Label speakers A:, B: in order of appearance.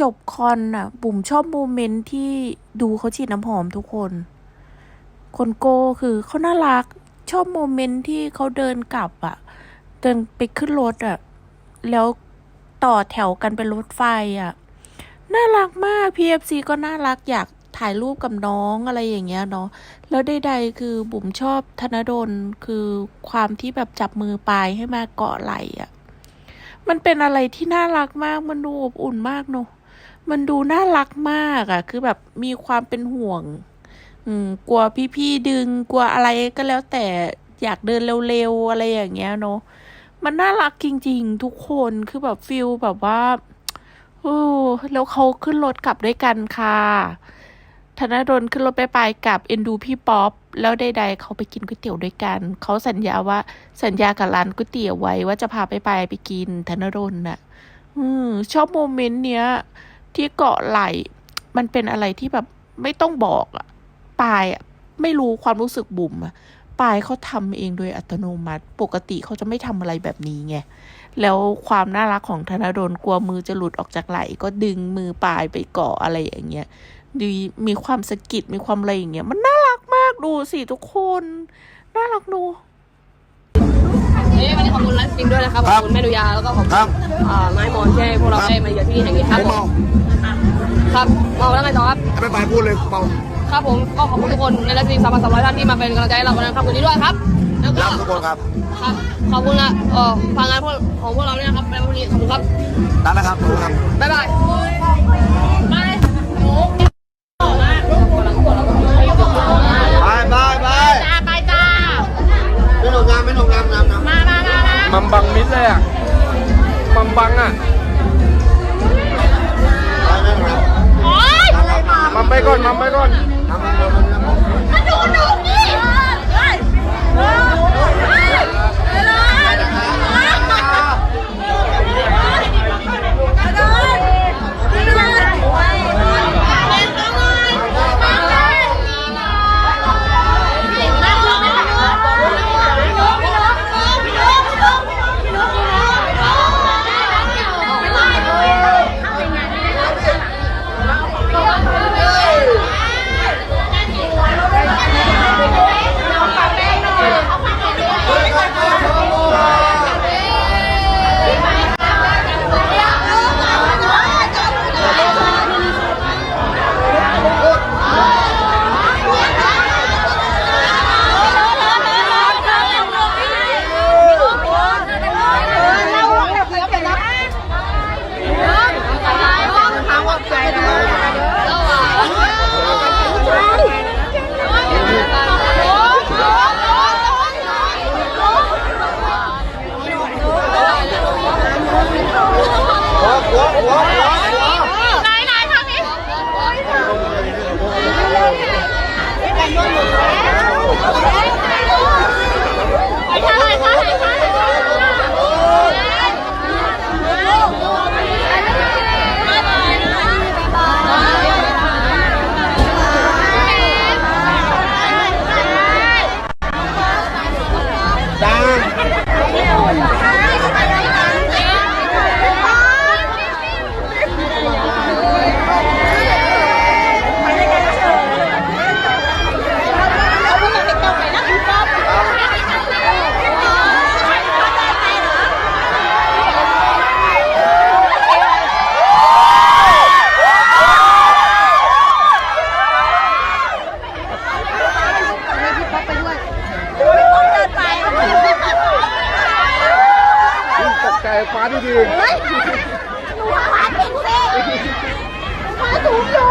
A: จบคอนอะ บุ๋มชอบโมเมนต์ที่ดูเขาฉีดน้ำหอมทุกคน คนโก้คือเขาน่ารัก ชอบโมเมนต์ที่เขาเดินกลับอะ เดินไปขึ้นรถอะ แล้วต่อแถวกันเป็นรถไฟอะ น่ารักมาก PFC ก็น่ารักอยากถ่ายรูปกับน้องอะไรอย่างเงี้ยเนาะ แล้วใดๆคือบุ๋มชอบธนดลคือความที่แบบจับมือปลายให้มาเกาะไหล่อะมันเป็นอะไรที่น่ารักมาก มันดูอบอุ่นมากเนอะ มันดูน่ารักมากอะ่ะ คือแบบมีความเป็นห่วง อืม กลัวพี่ๆดึง กลัวอะไรก็แล้วแต่อยากเดินเร็วๆอะไรอย่างเงี้ยเนอะมันน่ารักจริง ๆ ทุกคน คือแบบฟิลแบบว่า โอ้ แล้วเขาขึ้นรถกลับด้วยกันค่ะธนดลขึ้นรถไปไปกับเอ็นดูพี่ป๊อป แล้วใดๆเขาไปกินก๋วยเตี๋ยวด้วยกัน เขาสัญญาว่าสัญญากับร้านก๋วยเตี๋ยวไว้ว่าจะพาไปไปไปกินธนดลน่ะ อืมชอบโมเมนต์เนี้ย ที่เกาะไหล มันเป็นอะไรที่แบบไม่ต้องบอกอะปายไม่รู้ความรู้สึกบุ๋มอะปายเขาทำเองโดยอัตโนมัติ ปกติเขาจะไม่ทำอะไรแบบนี้ไง แล้วความน่ารักของธนดลกลัวมือจะหลุดออกจากไหล ก็ดึงมือปายไปเกาะอะไรอย่างเงี้ยดีมีความสะกิดมีความอะไรอย่างเงี้ย มันน่ารักมากดูสิทุกคน น่ารักดู
B: นี้ขอบคุณไลฟ์สตรีมด้วยนะครับข
C: ครั
B: อบบคุณแม่ดุยาแล้วก็ขอบ
C: ครั
B: คุ
C: บ
B: ณอ่าไม้มอนที่ให้พวกเรา
C: ครับ
B: ได้มาเยือนที่นี่แห่งนี้ครับ
C: ไม่
B: ผ
C: เมาม
B: ครับเมาแล้วไงต่อครับ
C: ไม่ไปพูดเลยเมา
B: ครับผมก็ขอบคุณทุกคนในไลฟ์สตรีมสามพันสามร้อยท่านที่มาเป็นกำลังใจให้เราวันนั้นครับวันนี้ด้วยครับ แล้วก็
C: รักทุกคนครับ
B: ครับขอบคุณละเอ่อฟังงานพวกของพวกเราเนี่ยนะครับในวันนี้ขอบคุณครับ
C: รักนะครับขอบคุณครับ
B: บ๊ายบาย
D: เลยอะมัมบังอะ
C: ไปไม่หนุกงาม
E: โอ๊ย
D: มัมไปก่อนมัมไปก่อน
C: Thank you. ฟ้า
E: ดีดีเฮ้ยหนูว่า
D: ฟ้า
E: ผิดสิ้าสูงอยู่